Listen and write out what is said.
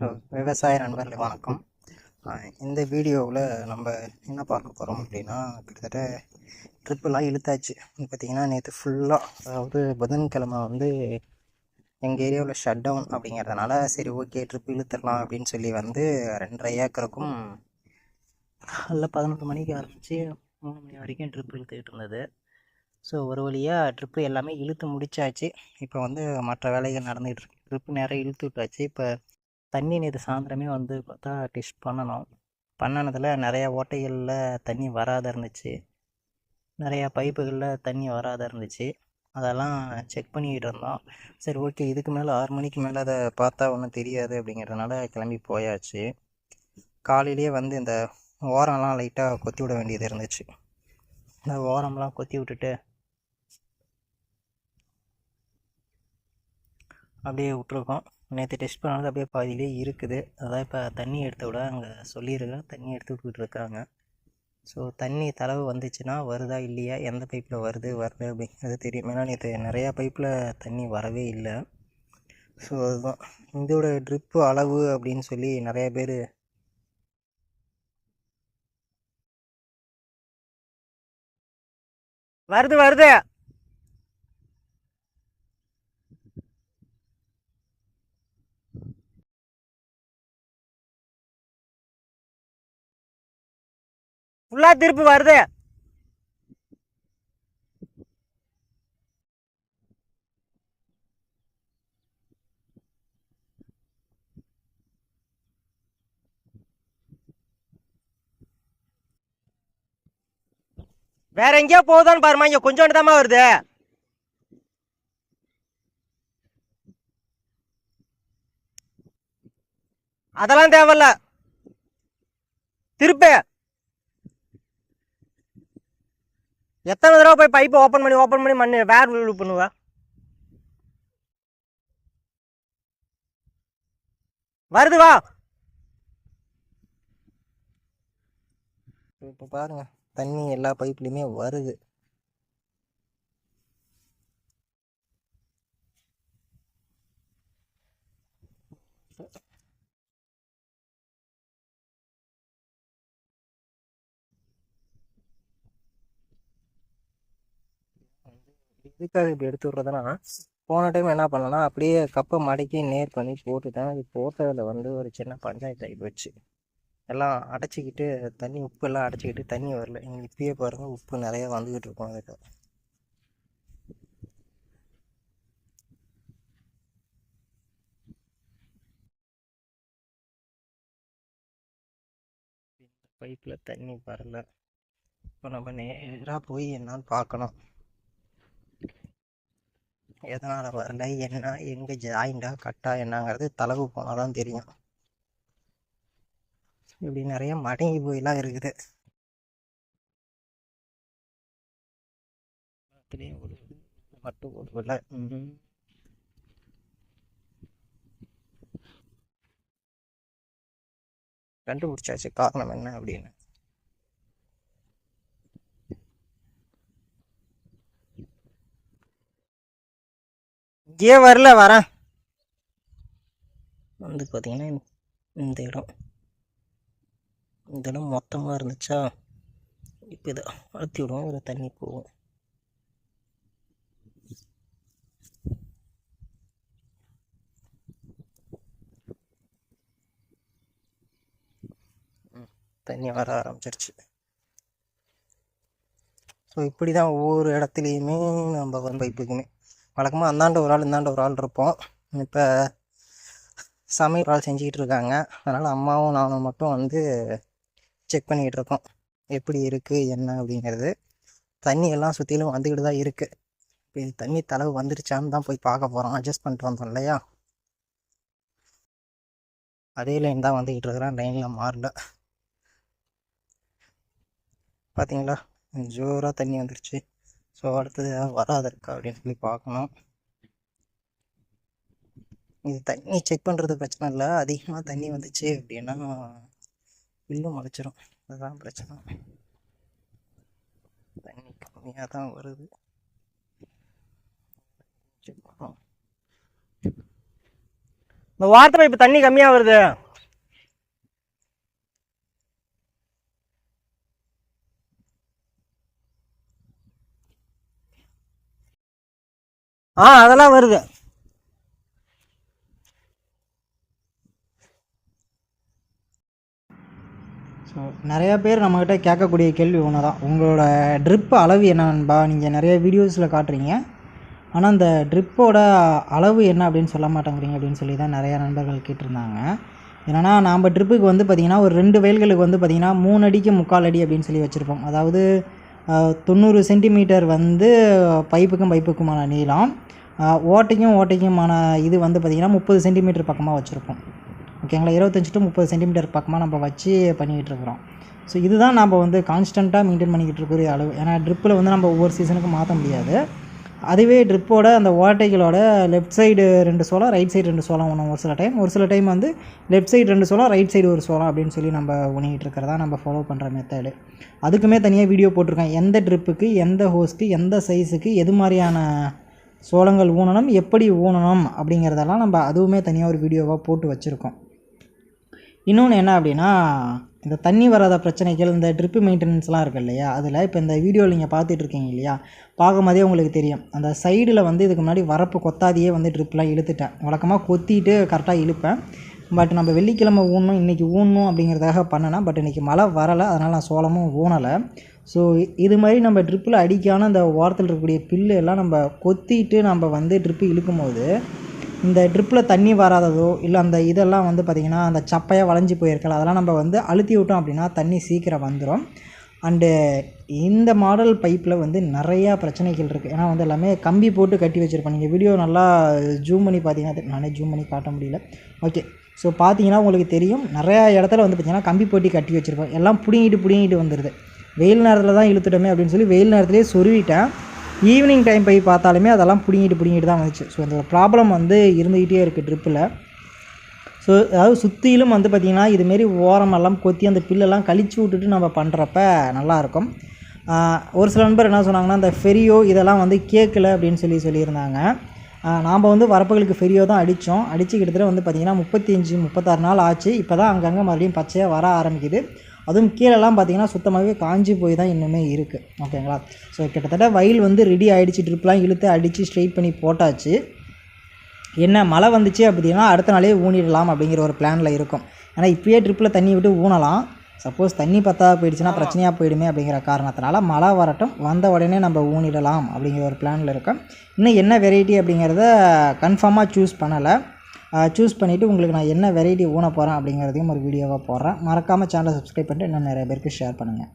விவசாய நண்பர்களே வணக்கம். இந்த வீடியோவில் நம்ம என்ன பார்க்க போகிறோம் அப்படின்னா கிட்டத்தட்ட ட்ரிப்பெல்லாம் இழுத்தாச்சு. பார்த்தீங்கன்னா நேற்று ஃபுல்லாக அதாவது புதன்கிழமை வந்து எங்கள் ஏரியாவில் ஷட் டவுன் அப்படிங்கிறதுனால சரி ஓகே ட்ரிப் இழுத்துடலாம் அப்படின்னு சொல்லி வந்து ரெண்டரை ஏக்கருக்கும் காலைல பதினொன்று மணிக்கு ஆரம்பித்து மூணு மணி வரைக்கும் ட்ரிப் இழுத்துக்கிட்டு இருந்தது. ஸோ ஒரு வழியாக ட்ரிப்பு எல்லாமே இழுத்து முடிச்சாச்சு. இப்போ வந்து மற்ற வேலைகள் நடந்துகிட்டு இருக்கு. ட்ரிப்பு நேராக இழுத்து விட்டாச்சு. இப்போ தண்ணி நேற்று சாயந்தரமே வந்து பார்த்தா டெஸ்ட் பண்ணணும். பண்ணினதில் நிறையா ஓட்டைகளில் தண்ணி வராத இருந்துச்சு. நிறையா பைப்புகளில் தண்ணி வராத இருந்துச்சு. அதெல்லாம் செக் பண்ணிக்கிட்டு இருந்தோம். சரி ஓகே இதுக்கு மேலே ஆறு மணிக்கு மேலே அதை பார்த்தா ஒன்றும் தெரியாது அப்படிங்கிறதுனால கிளம்பி போயாச்சு. காலையிலேயே வந்து இந்த ஓரம்லாம் லைட்டாக கொத்தி விட வேண்டியது இருந்துச்சு. இந்த ஓரம்லாம் கொத்தி விட்டுட்டு அப்படியே விட்ருக்கோம் நேற்று டெஸ்ட் பண்ணது அப்படியே பாதியிலே இருக்குது. அதான் இப்போ தண்ணி எடுத்து விட அங்கே சொல்லியிருக்கேன் தண்ணி எடுத்து விட்டுக்கிட்டு இருக்காங்க. ஸோ தண்ணி தளவு வந்துச்சுன்னா வருதா இல்லையா? எந்த பைப்பில் வருது வருது அப்படிங்கிறது தெரியும். ஏன்னா நேற்று நிறையா பைப்பில் தண்ணி வரவே இல்லை. ஸோ அதுதான். இதோட ட்ரிப்பு அளவு அப்படின்னு சொல்லி நிறையா பேர் வருது வருது! ஃபுல்லாக திருப்பி வருது. வேற எங்கேயோ போகுதான்னு பாருமா இங்க கொஞ்சோண்டு தாமா வருது. அதெல்லாம் தேவையில்ல. திருப்பு. எத்தனை தடவை போய் பைப்பை ஓப்பன் பண்ணி ஓப்பன் பண்ணி மண்ணு வேர் விழு பண்ணுவ? வருது வா. இப்போ பாருங்க தண்ணி எல்லா பைப்லையுமே வருது. எதுக்காக இப்படி எடுத்து விட்றதுன்னா போன டைம் என்ன பண்ணலாம் அப்படியே கப்பை மடக்கி நேர் பண்ணி போட்டுட்டேன். அது போட்டதில் வந்து ஒரு சின்ன பஞ்சாயத்து ஆகி போச்சு. எல்லாம் அடைச்சிக்கிட்டு தண்ணி உப்பு எல்லாம் அடைச்சிக்கிட்டு தண்ணி வரல. எங்கள் இப்பயே பாருங்கள் உப்பு நிறையா வந்துக்கிட்டு இருக்கும் அதுக்கு. பைப்பில் தண்ணி வரல. இப்போ நம்ம நேராக போய் என்னன்னு பார்க்கணும். எதனால் வரல என்ன எங்கே ஜாயிண்டா கட்டா என்னங்கிறது தளவு போனால் தான் தெரியும். இப்படி நிறைய மடங்கி போயெல்லாம் இருக்குது. ஒரு மட்டும் ம் கண்டுபிடிச்சாச்சு காரணம் என்ன அப்படின்னு. இங்கே வரல வரேன். வந்து பார்த்தீங்கன்னா இந்த இடம். இந்த இடம் மொத்தமாக இருந்துச்சா? இப்போ இதை அழுத்தி விடுவோம் இதில் தண்ணி போகும். ம், தண்ணி வர ஆரம்பிச்சிருச்சு. ஸோ இப்படி தான் ஒவ்வொரு இடத்துலையுமே நம்ம வந்து பைப்புக்குமே வழக்கமாக அந்தாண்ட ஒரு ஆள் இந்தாண்ட ஒரு ஆள் இருப்போம். இப்போ சமையல் ஒரு ஆள் செஞ்சுக்கிட்டு இருக்காங்க. அதனால் அம்மாவும் நானும் மட்டும் வந்து செக் பண்ணிக்கிட்டு இருக்கோம். எப்படி இருக்குது என்ன அப்படிங்கிறது. தண்ணி எல்லாம் சுற்றிலும் வந்துக்கிட்டு தான் இருக்குது இப்போ இது தண்ணி தளவு வந்துருச்சான்னு தான் போய் பார்க்க போகிறோம் அட்ஜஸ்ட் பண்ணிட்டு வந்தோம் இல்லையா? அதே லைன் தான் வந்துக்கிட்டு இருக்கிறேன். லைனில் மாறல. பார்த்தீங்களா ஜோராக தண்ணி வந்துருச்சு. ஸோ அடுத்தது ஏதாவது வராது இருக்கா அப்படின்னு சொல்லி பார்க்கணும். இது தண்ணி செக் பண்ணுறது பிரச்சனை இல்லை. அதிகமாக தண்ணி வந்துச்சு அப்படின்னா வில்லும் முளைச்சிரும். அதுதான் பிரச்சனை. தண்ணி கம்மியாக தான் வருது. செக் இந்த வாட்டர் பைப்பு தண்ணி கம்மியாக வருது. ஆ அதெல்லாம் வருது. ஸோ நிறையா பேர் நம்மக்கிட்ட கேட்கக்கூடிய கேள்வி ஒன்று தான் உங்களோட ட்ரிப் அளவு என்னன்பா நீங்கள் நிறைய வீடியோஸில் காட்டுறீங்க. ஆனால் அந்த ட்ரிப்போட அளவு என்ன அப்படின்னு சொல்ல மாட்டேங்கிறீங்க அப்படின்னு சொல்லி தான் நிறையா நண்பர்கள் கேட்டிருந்தாங்க. என்னென்னா நாம் ட்ரிப்புக்கு வந்து பார்த்திங்கன்னா ஒரு ரெண்டு வயல்களுக்கு வந்து பார்த்திங்கன்னா மூணு அடிக்கு முக்கால் அடி அப்படின்னு சொல்லி வச்சுருப்போம். அதாவது தொண்ணூறு சென்டிமீட்டர் வந்து பைப்புக்கும் பைப்புக்குமான நீளம். ஓட்டைக்கும் ஓட்டைக்குமான இது வந்து பார்த்திங்கன்னா முப்பது சென்டிமீட்டர் பக்கமாக வச்சுருப்போம். ஓகேங்களா? இருபத்தஞ்சி டு முப்பது சென்டிமீட்டர் பக்கமாக நம்ம வச்சு பண்ணிக்கிட்டு இருக்கிறோம். ஸோ இதுதான் நம்ம வந்து கான்ஸ்டண்ட்டாக மெயின்டைன் பண்ணிக்கிட்டு இருக்கிற அளவு. ஏன்னா ட்ரிப்பில் வந்து நம்ம ஒவ்வொரு சீசனுக்கும் மாற்ற முடியாது. அதுவே ட்ரிப்போட அந்த ஓட்டைகளோட லெஃப்ட் சைடு ரெண்டு சோளம் ரைட் சைடு ரெண்டு சோளம் ஒன்றும் ஒரு சில டைம் ஒரு சில டைம் வந்து லெஃப்ட் சைடு ரெண்டு சோளம் ரைட் சைடு ஒரு சோளம் அப்படின்னு சொல்லி நம்ம உணிக்கிட்டு இருக்கிறதா நம்ம ஃபாலோ பண்ணுற மெத்தடு அதுக்குமே தனியாக வீடியோ போட்டிருக்கேன். எந்த ட்ரிப்புக்கு எந்த ஹோஸ்க்கு எந்த சைஸுக்கு எது மாதிரியான சோளங்கள் ஊனணும் எப்படி ஊனணும் அப்படிங்கிறதெல்லாம் நம்ம அதுவுமே தனியாக ஒரு வீடியோவாக போட்டு வச்சுருக்கோம். இன்னொன்று என்ன அப்படின்னா இந்த தண்ணி வராத பிரச்சனைகள் இந்த ட்ரிப்பு மெயின்டெனன்ஸ்லாம் இருக்கு இல்லையா? அதில் இப்போ இந்த வீடியோவில் நீங்கள் பார்த்துட்டு இருக்கீங்க இல்லையா? பார்க்கும்போதே உங்களுக்கு தெரியும். அந்த சைடில் வந்து இதுக்கு முன்னாடி வரப்பு கொத்தாதியே வந்து ட்ரிப்லாம் இழுத்துட்டேன். வழக்கமாக கொத்திட்டு கரெக்டாக இழுப்பேன். பட் நம்ம வெள்ளிக்கிழமை ஊனணும் இன்றைக்கி ஊனணும் அப்படிங்கிறதாக பண்ணினேன் பட் இன்றைக்கி மழை வரலை. அதனால் நான் சோளமும் ஊனலை. ஸோ இது மாதிரி நம்ம ட்ரிப்பில் அடிக்கான அந்த ஓரத்தில் இருக்கக்கூடிய பில்லு எல்லாம் நம்ம கொத்திட்டு நம்ம வந்து ட்ரிப்பு இழுக்கும்போது இந்த ட்ரிப்பில் தண்ணி வராததோ இல்லை அந்த இதெல்லாம் வந்து பார்த்திங்கன்னா அந்த சப்பையாக வளைஞ்சி போயிருக்கல அதெல்லாம் நம்ம வந்து அழுத்தி விட்டோம் அப்படின்னா தண்ணி சீக்கிரம் வந்துடும் அண்டு இந்த மாடல் பைப்பில் வந்து நிறையா பிரச்சனைகள் இருக்குது ஏன்னா வந்து எல்லாமே கம்பி போட்டு கட்டி வச்சுருப்போம். நீங்கள் வீடியோ நல்லா ஜூம் பண்ணி பார்த்தீங்கன்னா நானே ஜூம் பண்ணி காட்ட முடியல. ஓகே ஸோ பார்த்தீங்கன்னா உங்களுக்கு தெரியும் நிறையா இடத்துல வந்து பார்த்திங்கன்னா கம்பி போட்டி கட்டி வச்சுருப்போம். எல்லாம் பிடுங்கிட்டு பிடுங்கிட்டு வந்துடுது வெயில் நேரத்தில் தான் இழுத்துட்டோமே அப்படின்னு சொல்லி வெயில் நேரத்துலேயே சொருவிட்டேன். ஈவினிங் டைம் போய் பார்த்தாலுமே அதெல்லாம் பிடிங்கிட்டு பிடிங்கிட்டு தான் வந்துச்சு. ஸோ இந்த ப்ராப்ளம் வந்து இருந்துக்கிட்டே இருக்குது ட்ரிப்பில் ஸோ அதாவது சுற்றிலும் வந்து பார்த்திங்கன்னா இதுமாரி ஓரமெல்லாம் கொத்தி அந்த பில்லெல்லாம் கழிச்சு விட்டுட்டு நம்ம பண்ணுறப்ப நல்லாயிருக்கும் ஒரு சில நண்பர் என்ன சொன்னாங்கன்னா இந்த ஃபெரியோ இதெல்லாம் வந்து கேட்கல அப்படின்னு சொல்லி சொல்லியிருந்தாங்க. நாம் வந்து வரப்புகளுக்கு ஃபெரியோ தான் அடித்தோம் அடித்து கிட்டத்தட்ட வந்து பார்த்திங்கன்னா முப்பத்தஞ்சு முப்பத்தாறு நாள் ஆச்சு. இப்போ தான் அங்கங்கே மறுபடியும் பச்சையாக வர ஆரம்பிக்குது. அதுவும் கீழெல்லாம் பார்த்தீங்கன்னா சுத்தமாகவே காஞ்சி போய் தான் இன்னுமே இருக்குது ஓகேங்களா? ஸோ கிட்டத்தட்ட வயல் வந்து ரெடி ஆகிடுச்சு ட்ரிப்லாம் இழுத்து அடித்து ஸ்ட்ரைட் பண்ணி போட்டாச்சு. என்ன மழை வந்துச்சு அப்படின்னா அடுத்த நாளே ஊனிடலாம் அப்படிங்கிற ஒரு பிளானில் இருக்கும். ஏன்னா இப்பயே ட்ரிப்பில் தண்ணி விட்டு ஊனலாம். சப்போஸ் தண்ணி பத்தாத போயிடுச்சுன்னா பிரச்சனையாக போயிடுமே அப்படிங்கிற காரணத்தினால மழை வரட்டும் வந்த உடனே நம்ம ஊனிடலாம் அப்படிங்கிற ஒரு பிளானில் இருக்கோம். இன்னும் என்ன வெரைட்டி அப்படிங்கிறத கன்ஃபார்மாக சூஸ் பண்ணலை. சூஸ் பண்ணிவிட்டு உங்களுக்கு நான் என்ன வெரைட்டி ஊன போகிறேன் அப்படிங்கிறதையும் ஒரு வீடியோவாக போடுறேன். மறக்காமல் சேனலை சப்ஸ்கிரைப் பண்ணிட்டு இன்னும் நிறைய பேருக்கு ஷேர் பண்ணுங்கள்